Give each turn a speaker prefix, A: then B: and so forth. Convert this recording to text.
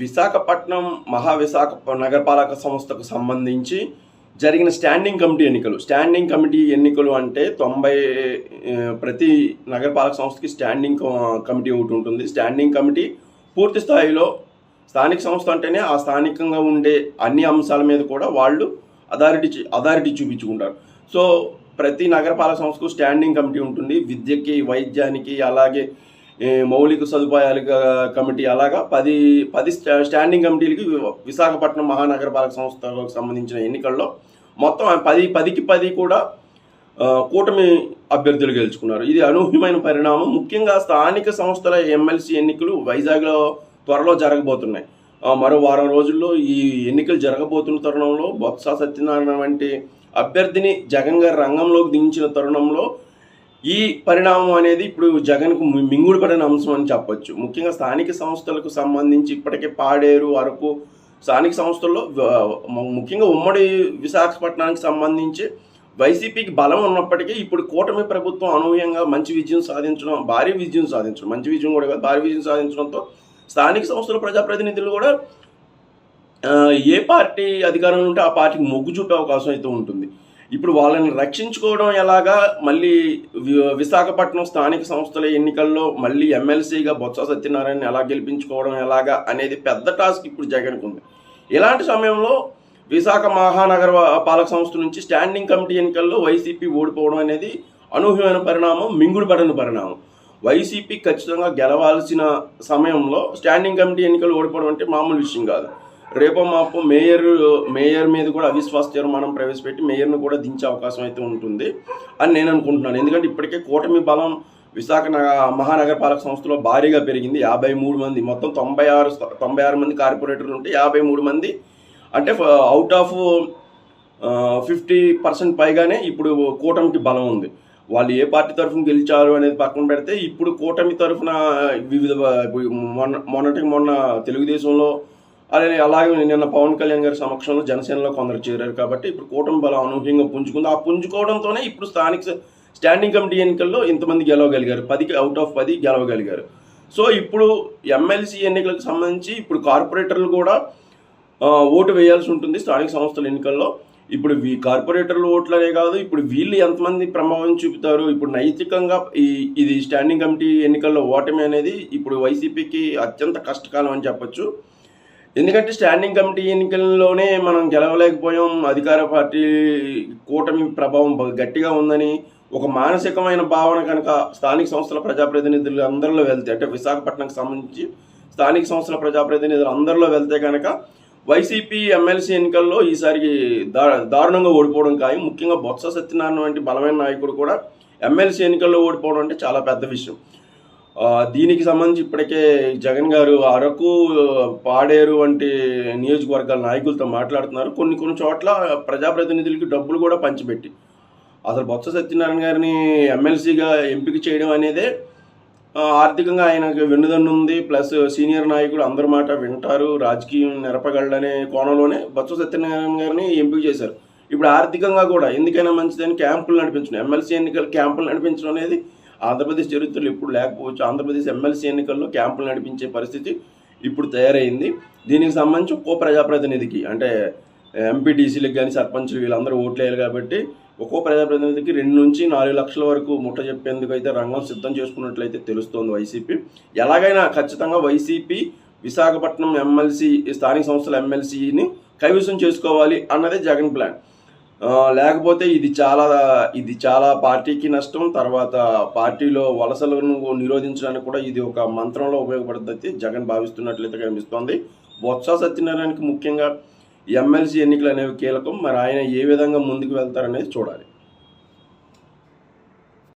A: విశాఖపట్నం మహావిశాఖ నగరపాలక సంస్థకు సంబంధించి జరిగిన స్టాండింగ్ కమిటీ ఎన్నికలు. స్టాండింగ్ కమిటీ ఎన్నికలు అంటే తొంభై ప్రతి నగరపాలక సంస్థకి స్టాండింగ్ కమిటీ ఒకటి ఉంటుంది. స్టాండింగ్ కమిటీ పూర్తి స్థాయిలో స్థానిక సంస్థ అంటేనే ఆ స్థానికంగా ఉండే అన్ని అంశాల మీద కూడా వాళ్ళు అథారిటీ చూ- అథారిటీ చూపించుకుంటారు. సో ప్రతి నగరపాలక సంస్థకు స్టాండింగ్ కమిటీ ఉంటుంది. విద్యకి వైద్యానికి అలాగే మౌలిక సదుపాయాల కమిటీ అలాగా పది పది స్టా- స్టాండింగ్ కమిటీలకి విశాఖపట్నం మహానగరపాలక సంస్థలకు సంబంధించిన ఎన్నికల్లో మొత్తం పది పదికి పది కూడా కూటమి అభ్యర్థులు గెలుచుకున్నారు. ఇది అనూహ్యమైన పరిణామం. ముఖ్యంగా స్థానిక సంస్థల ఎమ్మెల్సీ ఎన్నికలు వైజాగ్లో త్వరలో జరగబోతున్నాయి. మరో వారం రోజుల్లో ఈ ఎన్నికలు జరగబోతున్న తరుణంలో బొత్స సత్యనారాయణ వంటి అభ్యర్థిని జగన్ గారి రంగంలోకి దించిన తరుణంలో ఈ పరిణామం అనేది ఇప్పుడు జగన్కు మింగుడు పడిన అంశం అని చెప్పొచ్చు. ముఖ్యంగా స్థానిక సంస్థలకు సంబంధించి ఇప్పటికే పాడేరు అరకు స్థానిక సంస్థల్లో ముఖ్యంగా ఉమ్మడి విశాఖపట్నానికి సంబంధించి వైసీపీకి బలం ఉన్నప్పటికీ ఇప్పుడు కూటమి ప్రభుత్వం అనూహ్యంగా మంచి విజయం సాధించడం భారీ విజయం సాధించడం మంచి విజయం కూడా కాదు భారీ విజయం సాధించడంతో స్థానిక సంస్థల ప్రజాప్రతినిధులు కూడా ఏ పార్టీ అధికారంలో ఉంటే ఆ పార్టీకి మొగ్గు చూపే అవకాశం అయితే ఉంటుంది. ఇప్పుడు వాళ్ళని రక్షించుకోవడం ఎలాగా? మళ్ళీ విశాఖపట్నం స్థానిక సంస్థల ఎన్నికల్లో మళ్ళీ ఎమ్మెల్సీగా బొత్స సత్యనారాయణ ఎలా గెలిపించుకోవడం ఎలాగా అనేది పెద్ద టాస్క్ ఇప్పుడు జగన్కు ఉంది. ఇలాంటి సమయంలో విశాఖ మహానగర పాలక సంస్థ నుంచి స్టాండింగ్ కమిటీ ఎన్నికల్లో వైసీపీ ఓడిపోవడం అనేది అనూహ్యమైన పరిణామం మింగుడు పడిన పరిణామం. వైసీపీ ఖచ్చితంగా గెలవాల్సిన సమయంలో స్టాండింగ్ కమిటీ ఎన్నికలు ఓడిపోవడం అంటే మామూలు విషయం కాదు. రేపో మాపో మేయర్ మేయర్ మీద కూడా అవిశ్వాస తీర్మానం ప్రవేశపెట్టి మేయర్ను కూడా దించే అవకాశం అయితే ఉంటుంది అని నేను అనుకుంటున్నాను. ఎందుకంటే ఇప్పటికే కూటమి బలం విశాఖ మహానగరపాలక సంస్థలో భారీగా పెరిగింది. యాభై మూడు మంది మొత్తం తొంభై ఆరు తొంభై ఆరు మంది కార్పొరేటర్లు ఉంటే యాభై మూడు మంది అంటే అవుట్ ఆఫ్ ఫిఫ్టీ పర్సెంట్ పైగానే ఇప్పుడు కూటమికి బలం ఉంది. వాళ్ళు ఏ పార్టీ తరఫున గెలిచారు అనేది పక్కన పెడితే ఇప్పుడు కూటమి తరఫున వివిధ మొన్న మొన్నటికి మొన్న తెలుగుదేశంలో అలాగే అలాగే నిన్న పవన్ కళ్యాణ్ గారి సమక్షంలో జనసేనలో కొందరు చేరారు కాబట్టి ఇప్పుడు కూటమి బలం అనూహ్యంగా పుంజుకుంది. ఆ పుంజుకోవడంతోనే ఇప్పుడు స్థానిక స్టాండింగ్ కమిటీ ఎన్నికల్లో ఇంతమంది గెలవగలిగారు. పదికి అవుట్ ఆఫ్ పది గెలవగలిగారు. సో ఇప్పుడు ఎమ్మెల్సీ ఎన్నికలకు సంబంధించి ఇప్పుడు కార్పొరేటర్లు కూడా ఓటు వేయాల్సి ఉంటుంది స్థానిక సంస్థల ఎన్నికల్లో. ఇప్పుడు వీ కార్పొరేటర్లు ఓట్లనే కాదు ఇప్పుడు వీళ్ళు ఎంతమంది ప్రభావం చూపుతారు? ఇప్పుడు నైతికంగా ఈ ఇది స్టాండింగ్ కమిటీ ఎన్నికల్లో ఓటమి అనేది ఇప్పుడు వైసీపీకి అత్యంత కష్టకాలం అని చెప్పొచ్చు. ఎందుకంటే స్టాండింగ్ కమిటీ ఎన్నికల్లోనే మనం గెలవలేకపోయాం. అధికార పార్టీ కూటమి ప్రభావం గట్టిగా ఉందని ఒక మానసికమైన భావన కనుక స్థానిక సంస్థల ప్రజాప్రతినిధులు అందరిలో వెళ్తే అంటే విశాఖపట్నంకి సంబంధించి స్థానిక సంస్థల ప్రజాప్రతినిధులు అందరిలో వెళ్తే కనుక వైసీపీ ఎమ్మెల్సీ ఎన్నికల్లో ఈసారికి దా దారుణంగా ఓడిపోవడం ఖాయం. ముఖ్యంగా బొత్స సత్యనారాయణ వంటి బలమైన నాయకుడు కూడా ఎమ్మెల్సీ ఎన్నికల్లో ఓడిపోవడం అంటే చాలా పెద్ద విషయం. దీనికి సంబంధించి ఇప్పటికే జగన్ గారు అరకు పాడేరు వంటి నియోజకవర్గాల నాయకులతో మాట్లాడుతున్నారు. కొన్ని కొన్ని చోట్ల ప్రజాప్రతినిధులకి డబ్బులు కూడా పంచిపెట్టి. అసలు బొత్స సత్యనారాయణ గారిని ఎమ్మెల్సీగా ఎంపిక చేయడం అనేదే ఆర్థికంగా ఆయనకు వెన్నుదన్ను ఉంది. ప్లస్ సీనియర్ నాయకులు అందరి మాట వింటారు. రాజకీయం నెరపగలడనే కోణంలోనే బొత్స సత్యనారాయణ గారిని ఎంపిక చేశారు. ఇప్పుడు ఆర్థికంగా కూడా ఎందుకైనా మంచిదని క్యాంపులు నడిపించడం ఎమ్మెల్సీ ఎన్నికల క్యాంపులు నడిపించడం అనేది ఆంధ్రప్రదేశ్ చరిత్రలో ఎప్పుడు లేకపోవచ్చు. ఆంధ్రప్రదేశ్ ఎమ్మెల్సీ ఎన్నికల్లో క్యాంపులు నడిపించే పరిస్థితి ఇప్పుడు తయారైంది. దీనికి సంబంధించి ఒక్కో ప్రజాప్రతినిధికి అంటే ఎంపీటీసీలకు కానీ సర్పంచ్లు వీళ్ళందరూ ఓట్లేయాలి కాబట్టి ఒక్కో ప్రజాప్రతినిధికి రెండు నుంచి నాలుగు లక్షల వరకు ముట్ట చెప్పేందుకు అయితే రంగం సిద్ధం చేసుకున్నట్లయితే తెలుస్తోంది వైసీపీ. ఎలాగైనా ఖచ్చితంగా వైసీపీ విశాఖపట్నం ఎమ్మెల్సీ స్థానిక సంస్థల ఎమ్మెల్సీని కైవసం చేసుకోవాలి అన్నదే జగన్ ప్లాన్. లేకపోతే ఇది చాలా ఇది చాలా పార్టీకి నష్టం తర్వాత పార్టీలో వలసలను నిరోధించడానికి కూడా ఇది ఒక మంత్రంలో ఉపయోగపడుతుంది జగన్ భావిస్తున్నట్లయితే కనిపిస్తోంది. బొత్స సత్యనారాయణకి ముఖ్యంగా ఎమ్మెల్సీ ఎన్నికలు అనేవి కీలకం. మరి ఆయన ఏ విధంగా ముందుకు వెళ్తారనేది చూడాలి.